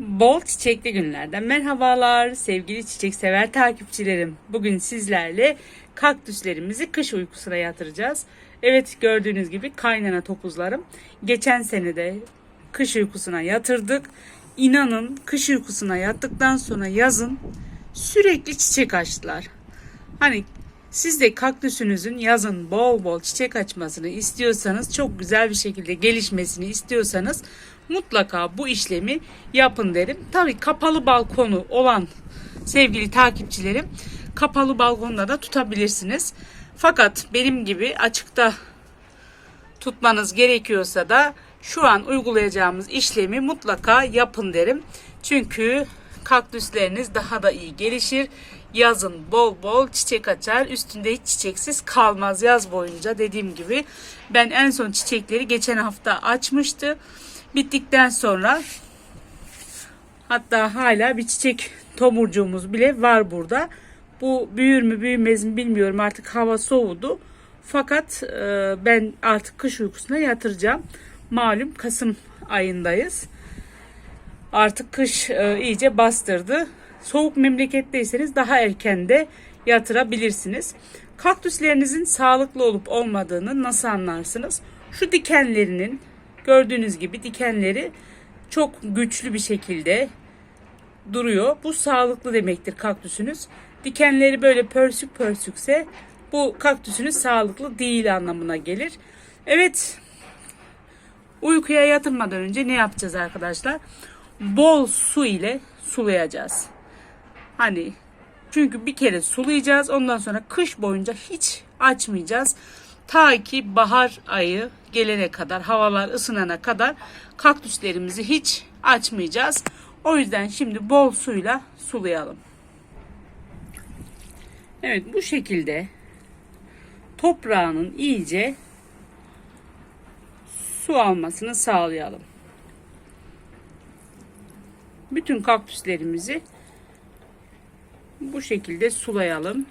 Bol çiçekli günlerden merhabalar sevgili çiçek sever takipçilerim. Bugün sizlerle kaktüslerimizi kış uykusuna yatıracağız. Evet gördüğünüz gibi kaynana topuzlarım. Geçen sene de kış uykusuna yatırdık. İnanın kış uykusuna yattıktan sonra yazın sürekli çiçek açtılar. Hani siz de kaktüsünüzün yazın bol bol çiçek açmasını istiyorsanız, çok güzel bir şekilde gelişmesini istiyorsanız mutlaka bu işlemi yapın derim. Tabii kapalı balkonu olan sevgili takipçilerim kapalı balkonda da tutabilirsiniz. Fakat benim gibi açıkta tutmanız gerekiyorsa da şu an uygulayacağımız işlemi mutlaka yapın derim. Çünkü kaktüsleriniz daha da iyi gelişir. Yazın bol bol çiçek açar. Üstünde hiç çiçeksiz kalmaz yaz boyunca dediğim gibi. Ben en son çiçekleri geçen hafta açmıştı. Bittikten sonra hatta hala bir çiçek tomurcuğumuz bile var burada. Bu büyür mü büyümez mi bilmiyorum artık hava soğudu. Fakat e, ben artık kış uykusuna yatıracağım. Malum Kasım ayındayız. Artık kış e, iyice bastırdı. Soğuk memleketteyseniz daha erken de yatırabilirsiniz. Kaktüslerinizin sağlıklı olup olmadığını nasıl anlarsınız? Şu dikenlerinin gördüğünüz gibi dikenleri çok güçlü bir şekilde duruyor. Bu sağlıklı demektir kaktüsünüz. Dikenleri böyle pörsük pörsükse bu kaktüsünüz sağlıklı değil anlamına gelir. Evet uykuya yatırmadan önce ne yapacağız arkadaşlar? Bol su ile sulayacağız. Hani çünkü bir kere sulayacağız ondan sonra kış boyunca hiç açmayacağız. Ta ki bahar ayı gelene kadar havalar ısınana kadar kaktüslerimizi hiç açmayacağız. O yüzden şimdi bol suyla sulayalım. Evet bu şekilde toprağının iyice su almasını sağlayalım. Bütün kaktüslerimizi bu şekilde sulayalım.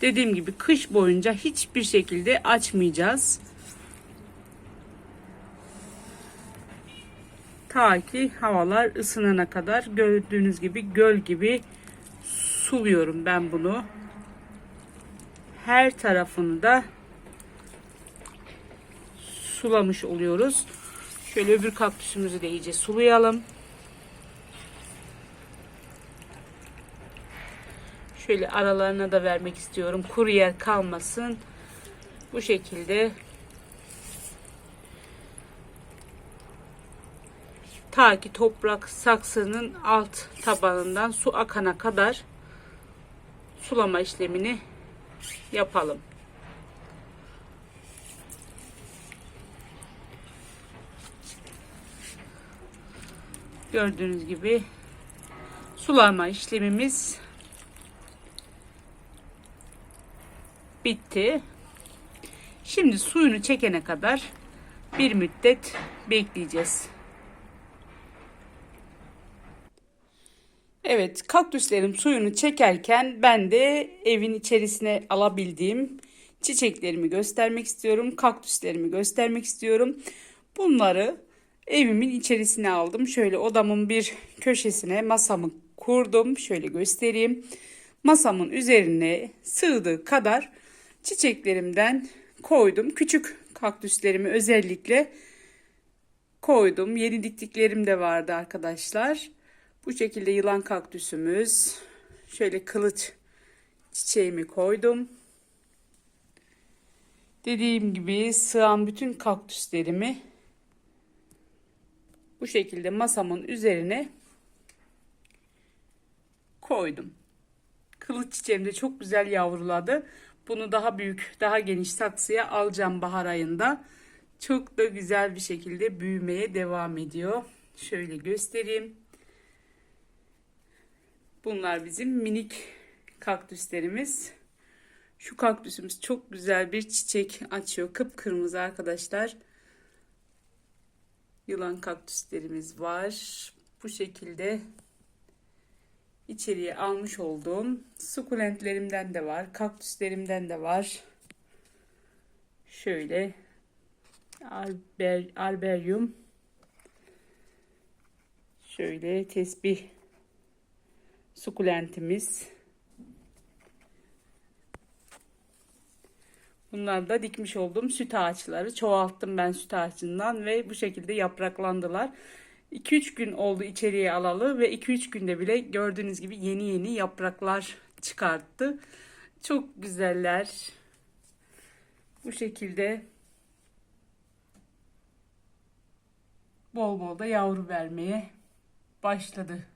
Dediğim gibi kış boyunca hiçbir şekilde açmayacağız. Ta ki havalar ısınana kadar gördüğünüz gibi göl gibi suluyorum ben bunu. Her tarafını da sulamış oluyoruz. Şöyle öbür kaktüsümüzü de iyice sulayalım. Şöyle aralarına da vermek istiyorum. Kuru yer kalmasın. Bu şekilde ta ki toprak saksının alt tabanından su akana kadar sulama işlemini yapalım. Gördüğünüz gibi sulama işlemimiz bitti. Şimdi suyunu çekene kadar bir müddet bekleyeceğiz. Evet, kaktüslerim suyunu çekerken ben de evin içerisine alabildiğim çiçeklerimi göstermek istiyorum. Kaktüslerimi göstermek istiyorum. Bunları evimin içerisine aldım. Şöyle odamın bir köşesine masamı kurdum. Şöyle göstereyim. Masamın üzerine sığdığı kadar çiçeklerimden koydum. Küçük kaktüslerimi özellikle koydum. Yeni diktiklerim de vardı arkadaşlar. Bu şekilde yılan kaktüsümüz. Şöyle kılıç çiçeğimi koydum. Dediğim gibi sığan bütün kaktüslerimi bu şekilde masamın üzerine koydum. Kılıç çiçeğim de çok güzel yavruladı. Bunu daha büyük, daha geniş saksıya alacağım bahar ayında. Çok da güzel bir şekilde büyümeye devam ediyor. Şöyle göstereyim. Bunlar bizim minik kaktüslerimiz. Şu kaktüsümüz çok güzel bir çiçek açıyor. Kıpkırmızı arkadaşlar. Yılan kaktüslerimiz var. Bu şekilde içeriye almış olduğum sukulentlerimden de var. Kaktüslerimden de var. Şöyle Arber, Arberyum. Şöyle tesbih sukulentimiz. Bunlar da dikmiş olduğum süt ağaçları. Çoğalttım ben süt ağacından ve bu şekilde yapraklandılar. 2-3 gün oldu içeriye alalı ve 2-3 günde bile gördüğünüz gibi yeni yeni yapraklar çıkarttı. Çok güzeller. Bu şekilde bol bol da yavru vermeye başladı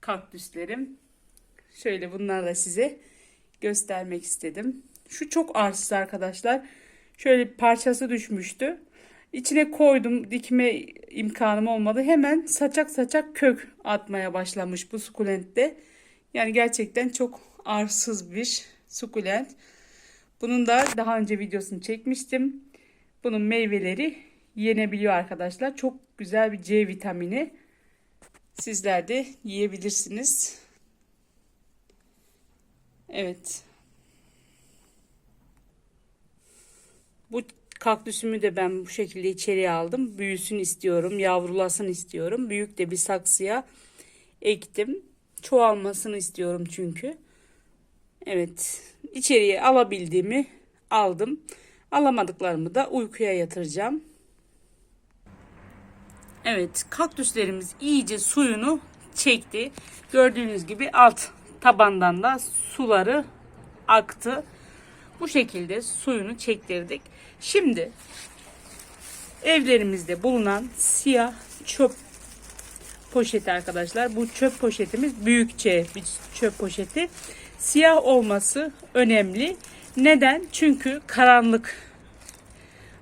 kaktüslerim. Şöyle bunları da size göstermek istedim. Şu çok arsız arkadaşlar. Şöyle bir parçası düşmüştü. İçine koydum. Dikme imkanım olmadı. Hemen saçak saçak kök atmaya başlamış bu sukulentte. Yani gerçekten çok arsız bir sukulent. Bunun da daha önce videosunu çekmiştim. Bunun meyveleri yenebiliyor arkadaşlar. Çok güzel bir C vitamini. Sizler de yiyebilirsiniz. Evet. Bu kaktüsümü de ben bu şekilde içeriye aldım. Büyüsün istiyorum, yavrulasın istiyorum. Büyük de bir saksıya ektim. Çoğalmasını istiyorum çünkü. Evet, içeriye alabildiğimi aldım. Alamadıklarımı da uykuya yatıracağım. Evet, kaktüslerimiz iyice suyunu çekti. Gördüğünüz gibi alt tabandan da suları aktı. Bu şekilde suyunu çektirdik. Şimdi evlerimizde bulunan siyah çöp poşeti arkadaşlar. Bu çöp poşetimiz büyükçe bir çöp poşeti. Siyah olması önemli. Neden? Çünkü karanlık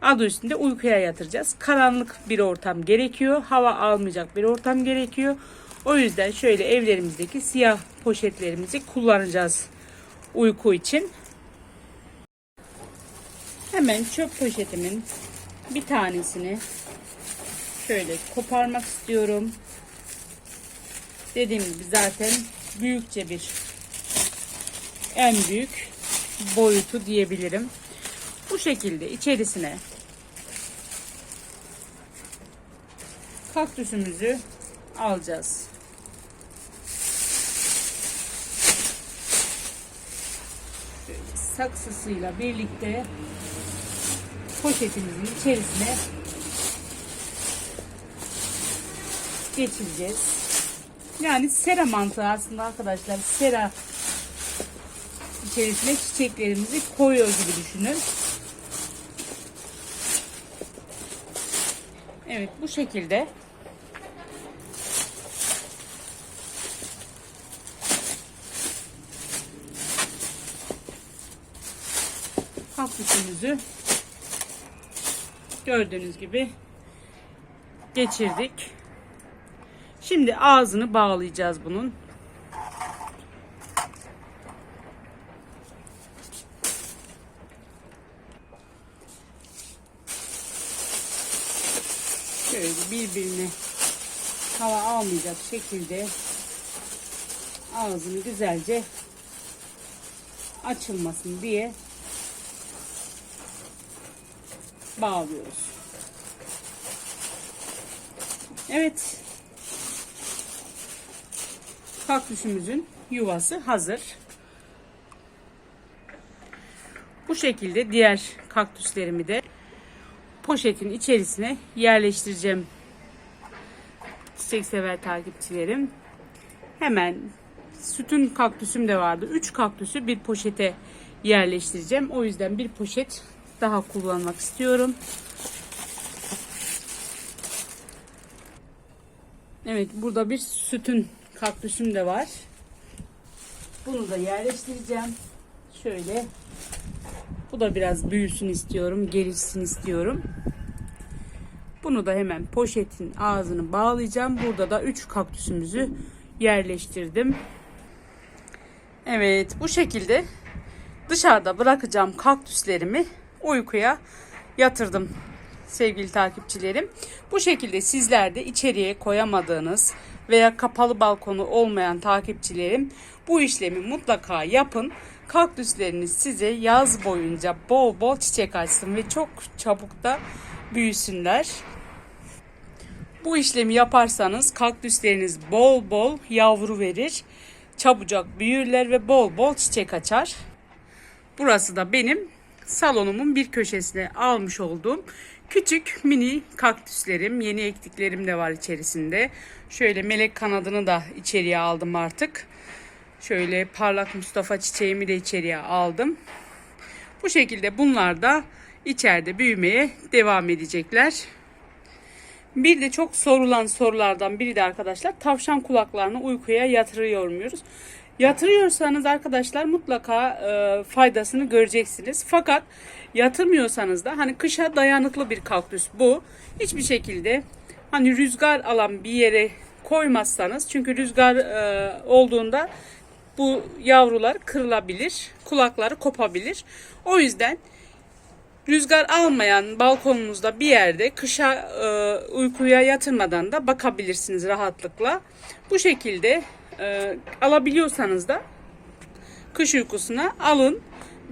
adı üstünde uykuya yatıracağız. Karanlık bir ortam gerekiyor. Hava almayacak bir ortam gerekiyor. O yüzden şöyle evlerimizdeki siyah poşetlerimizi kullanacağız uyku için. Hemen çöp poşetimin bir tanesini şöyle koparmak istiyorum. Dediğim gibi zaten büyükçe bir en büyük boyutu diyebilirim. Bu şekilde içerisine kaktüsümüzü alacağız. Şöyle saksısıyla birlikte poşetimizin içerisine geçireceğiz. Yani sera mantığı aslında arkadaşlar. Sera içerisine çiçeklerimizi koyuyor gibi düşünün. Evet bu şekilde kaktüsümüzü gördüğünüz gibi geçirdik. Şimdi ağzını bağlayacağız bunun. Şöyle birbirine hava almayacak şekilde ağzını güzelce açılmasın diye bağlıyoruz. Evet. Kaktüsümüzün yuvası hazır. Bu şekilde diğer kaktüslerimi de poşetin içerisine yerleştireceğim. Çiçek sever takipçilerim. Hemen sütün kaktüsüm de vardı. 3 kaktüsü bir poşete yerleştireceğim. O yüzden bir poşet daha kullanmak istiyorum. Evet burada bir sütün kaktüsüm de var. Bunu da yerleştireceğim. Şöyle. Bu da biraz büyüsün istiyorum. Gelişsin istiyorum. Bunu da hemen poşetin ağzını bağlayacağım. Burada da 3 kaktüsümüzü yerleştirdim. Evet bu şekilde dışarıda bırakacağım kaktüslerimi uykuya yatırdım sevgili takipçilerim. Bu şekilde sizler de içeriye koyamadığınız veya kapalı balkonu olmayan takipçilerim bu işlemi mutlaka yapın. kaktüsleriniz size yaz boyunca bol bol çiçek açsın ve çok çabuk da büyüsünler. Bu işlemi yaparsanız kaktüsleriniz bol bol yavru verir, çabucak büyürler ve bol bol çiçek açar. Burası da benim salonumun bir köşesine almış olduğum küçük mini kaktüslerim. Yeni ektiklerim de var içerisinde. Şöyle melek kanadını da içeriye aldım artık. Şöyle parlak Mustafa çiçeğimi de içeriye aldım. Bu şekilde bunlar da içeride büyümeye devam edecekler. Bir de çok sorulan sorulardan biri de arkadaşlar tavşan kulaklarını uykuya yatırıyor muyuz? Yatırıyorsanız arkadaşlar mutlaka e, faydasını göreceksiniz. Fakat yatırmıyorsanız da hani kışa dayanıklı bir kaktüs bu. Hiçbir şekilde hani rüzgar alan bir yere koymazsanız çünkü rüzgar e, olduğunda bu yavrular kırılabilir, kulakları kopabilir. O yüzden rüzgar almayan balkonunuzda bir yerde kışa e, uykuya yatırmadan da bakabilirsiniz rahatlıkla. Bu şekilde e, alabiliyorsanız da kış uykusuna alın.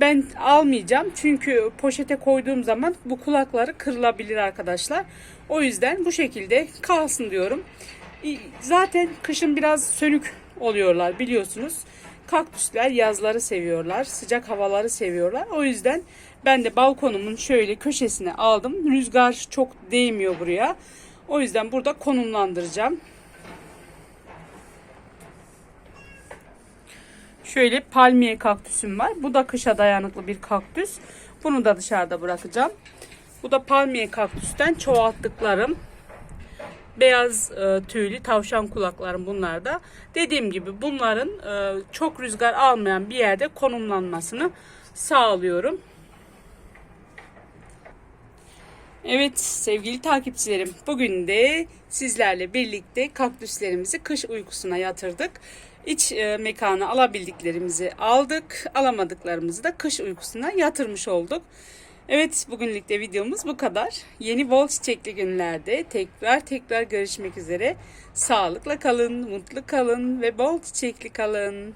Ben almayacağım çünkü poşete koyduğum zaman bu kulakları kırılabilir arkadaşlar. O yüzden bu şekilde kalsın diyorum. Zaten kışın biraz sönük oluyorlar biliyorsunuz. Kaktüsler yazları seviyorlar, sıcak havaları seviyorlar. O yüzden ben de balkonumun şöyle köşesine aldım. Rüzgar çok değmiyor buraya. O yüzden burada konumlandıracağım. Şöyle palmiye kaktüsüm var. Bu da kışa dayanıklı bir kaktüs. Bunu da dışarıda bırakacağım. Bu da palmiye kaktüsten çoğalttıklarım. Beyaz e, tüylü tavşan kulaklarım bunlar da. Dediğim gibi bunların e, çok rüzgar almayan bir yerde konumlanmasını sağlıyorum. Evet sevgili takipçilerim bugün de sizlerle birlikte kaktüslerimizi kış uykusuna yatırdık. İç e, mekana alabildiklerimizi aldık, alamadıklarımızı da kış uykusuna yatırmış olduk. Evet bugünlük de videomuz bu kadar. Yeni bol çiçekli günlerde tekrar tekrar görüşmek üzere. Sağlıkla kalın, mutlu kalın ve bol çiçekli kalın.